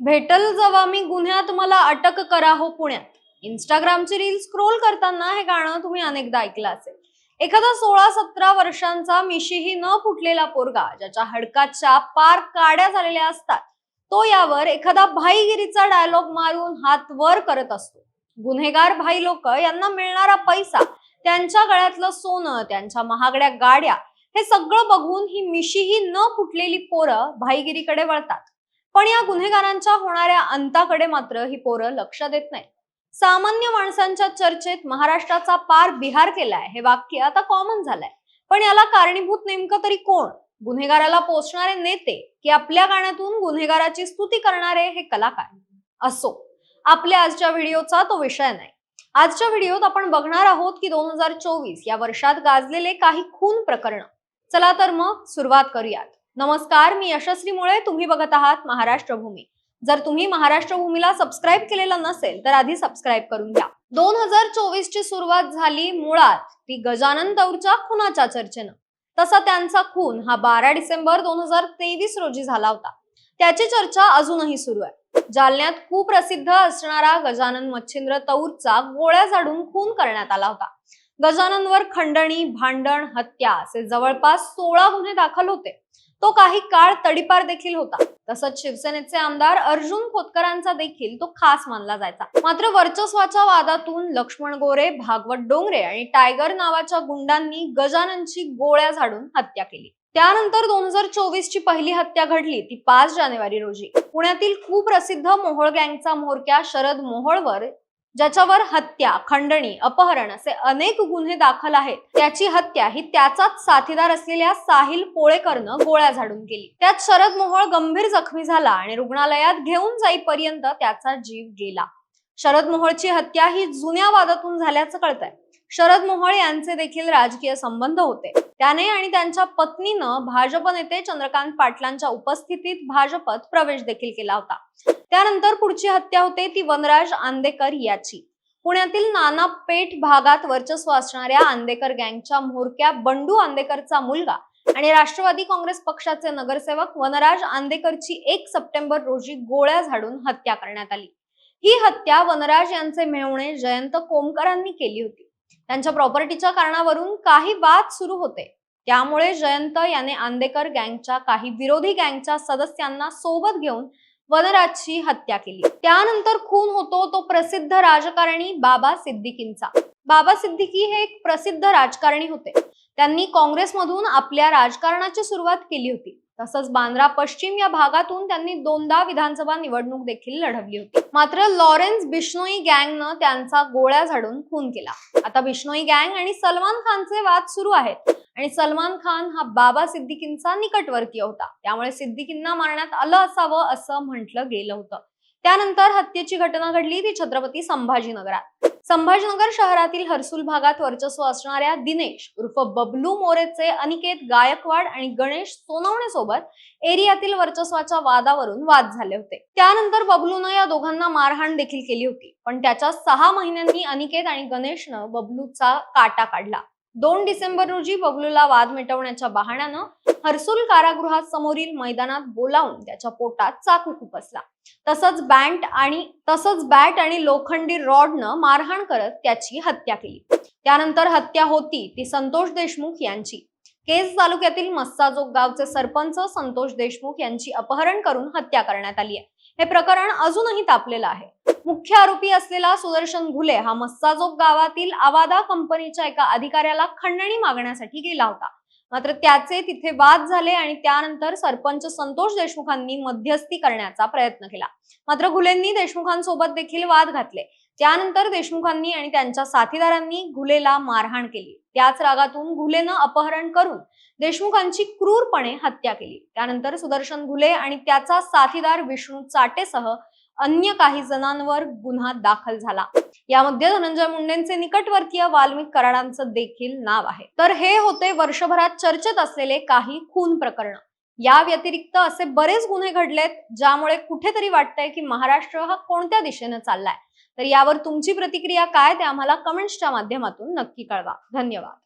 भेटल जवा मी गुन्ह्यात मला अटक करा हो पुण्यात. इंस्टाग्रामची रील स्क्रोल करताना हे गाणं तुम्ही अनेकदा ऐकलं असेल. एखादा सोळा सतरा वर्षांचा मिशीही न फुटलेला पोरगा ज्याच्या हडकाच्या पार काड्या झालेल्या असतात तो यावर एखादा भाईगिरीचा डायलॉग मारून हात वर करत असतो. गुन्हेगार भाई लोक यांना मिळणारा पैसा त्यांच्या गळ्यातलं सोनं त्यांच्या महागड्या गाड्या हे सगळं बघून ही मिशीही न फुटलेली पोरं भाईगिरीकडे वळतात. पण या गुन्हेगारांच्या होणाऱ्या अंताकडे मात्र ही पोरं लक्ष देत नाही सामान्य माणसांच्या चर्चेत महाराष्ट्राचा पार बिहार केलाय हे वाक्य आता कॉमन झालंय. पण याला कारणीभूत नेमकं तरी कोण? गुन्हेगाराला पोचणारे नेते की आपल्या गाण्यातून गुन्हेगाराची स्तुती करणारे हे कलाकार? असो. आपल्या आजच्या व्हिडिओचा तो विषय नाही. आजच्या व्हिडिओत आपण बघणार आहोत की दोन हजार चोवीस या वर्षात गाजलेले काही खून प्रकरण. चला तर मग सुरुवात करूयात. नमस्कार मी यशस्वी मुळे. तुम्ही बघत आहात महाराष्ट्र भूमी जर तुम्ही महाराष्ट्र भूमीला सबस्क्राईब केलेलं नसेल तर आधी सबस्क्राईब करून घ्या. दोन हजार चोवीस ची सुरुवात झाली मुळात ती गजानन तौरच्या खुनाच्या चर्चेनं. तसा त्यांचा खून हा बारा डिसेंबर दोन हजार तेवीस रोजी झाला होता. त्याची चर्चा अजूनही सुरू आहे. जालन्यात कुप्रसिद्ध असणारा गजानन मच्छिंद्र तौरचा गोळ्या झाडून खून करण्यात आला होता. गजाननवर खंडणी भांडण हत्या असे जवळपास सोळा गुन्हे दाखल होते. तो काही काळ तडीपार देखील होता. तसंच शिवसेनेचे आमदार अर्जुन खोतकरांचा देखील तो खास मानला जायचा. मात्र वर्चस्वाच्या वादातून लक्ष्मण गोरे भागवत डोंगरे आणि टायगर नावाच्या गुंडांनी गजाननची गोळ्या झाडून हत्या केली. त्यानंतर दोन हजार चोवीस ची पहिली हत्या घडली ती पाच जानेवारी रोजी. पुण्यातील कुप्रसिद्ध मोहोळ गँगचा म्होरक्या शरद मोहोळवर ज्याच्यावर हत्या खंडणी अपहरण असे अनेक गुन्हे दाखल आहेत. त्याची हत्या ही त्याचाच साथीदार असलेल्या साहिल पोळेकरनं गोळ्या झाडून केली. त्यात शरद मोहोळ गंभीर जखमी झाला आणि रुग्णालयात घेऊन जाईपर्यंत त्याचा जीव गेला. शरद मोहोळची हत्या ही जुन्या वादातून झाल्याचं कळतंय. शरद मोहोळ यांचे देखील राजकीय संबंध होते. त्याने आणि त्यांच्या पत्नीनं भाजप नेते चंद्रकांत पाटलांच्या उपस्थितीत भाजपत प्रवेश देखील केला होता. त्यानंतर पुढची हत्या होते ती वनराज आंदेकर याची. पुण्यातील नाना पेठ भागात वर्चस्व असणाऱ्या आंदेकर गँगच्या म्होरक्या बंडू आंदेकरचा मुलगा आणि राष्ट्रवादी काँग्रेस पक्षाचे नगरसेवक वनराज आंदेकरची एक सप्टेंबर रोजी गोळ्या झाडून हत्या करण्यात आली. ही हत्या वनराज यांचे मिळवणे जयंत कोमकरांनी केली होती. त्यांच्या प्रॉपर्टीच्या कारणावरून काही वाद सुरू होते. त्यामुळे जयंत याने आंदेकर गँगच्या काही विरोधी गँगच्या सदस्यांना सोबत घेऊन वनराजची हत्या केली. त्यानंतर खून होतो तो प्रसिद्ध राजकारणी बाबा सिद्दीकींचा. बाबा सिद्दीकी हे एक प्रसिद्ध राजकारणी होते. त्यांनी काँग्रेसमधून आपल्या राजकारणाची सुरुवात केली होती. तसंच बांद्रा पश्चिम या भागातून त्यांनी दोनदा विधानसभा निवडणूक देखील लढवली होती. मात्र लॉरेन्स बिश्नोई गँगनं त्यांचा गोळ्या झाडून खून केला. आता बिश्नोई गँग आणि सलमान खानचे वाद सुरू आहेत. आणि सलमान खान हा बाबा सिद्दीकींचा निकटवर्तीय होता. त्यामुळे सिद्दीकींना मारण्यात आलं असावं असं म्हटलं गेलं होतं. त्यानंतर हत्येची घटना घडली ती छत्रपती संभाजीनगरात. संभाजीनगर शहरातील हर्सुल भागात वर्चस्व असणाऱ्या दिनेश उर्फ बबलू मोरेचे अनिकेत गायकवाड आणि गणेश सोनवणे सोबत एरियातील वर्चस्वाच्या वादावरून वाद झाले होते. त्यानंतर बबलूनं या दोघांना मारहाण देखील केली होती. पण त्याच्या सहा महिन्यांनी अनिकेत आणि गणेशनं बबलूचा काटा काढला. दोन डिसेंबर रोजी बबलूला वाद मिटवण्याच्या बहाण्यानं हर्सुल कारागृहात समोरील मैदानात बोलावून त्याच्या पोटात चाकू खुपसला. तसंच बँट आणि तसंच बॅट आणि लोखंडी रॉडनं मारहाण करत त्याची हत्या केली. त्यानंतर हत्या होती ती संतोष देशमुख यांची. केज तालुक्यातील मस्साजोग गावचे सरपंच संतोष देशमुख यांची अपहरण करून हत्या करण्यात आली आहे. हे प्रकरण अजूनही तापलेलं आहे. मुख्य आरोपी असलेला सुदर्शन घुले हा मस्साजोग गावातील आवादा कंपनीच्या एका अधिकाऱ्याला खंडणी मागण्यासाठी गेला होता. मात्र त्याचे तिथे वाद झाले आणि त्यानंतर सरपंच संतोष देशमुखांनी मध्यस्थी करण्याचा प्रयत्न केला. मात्र घुलेंनी देशमुखांसोबत देखील वाद घातले. त्यानंतर देशमुखांनी आणि त्यांच्या साथीदारांनी घुलेला मारहाण केली. त्याच रागातून घुलेनं अपहरण करून देशमुखांची क्रूरपणे हत्या केली. त्यानंतर सुदर्शन घुले आणि त्याचा साथीदार विष्णू चाटेसह अन्य काही जणांवर गुन्हा दाखल झाला. यामध्ये धनंजय मुंडेंचे निकटवर्तीय वाल्मिक कराडांचं देखील नाव आहे. तर हे होते वर्षभरात चर्चेत असलेले काही खून प्रकरण. या व्यतिरिक्त असे बरेच गुन्हे घडलेत ज्यामुळे कुठेतरी वाटतंय की महाराष्ट्र हा कोणत्या दिशेनं चाललाय. तर यावर तुमची प्रतिक्रिया काय ते आम्हाला कमेंट्सच्या माध्यमातून नक्की कळवा. धन्यवाद.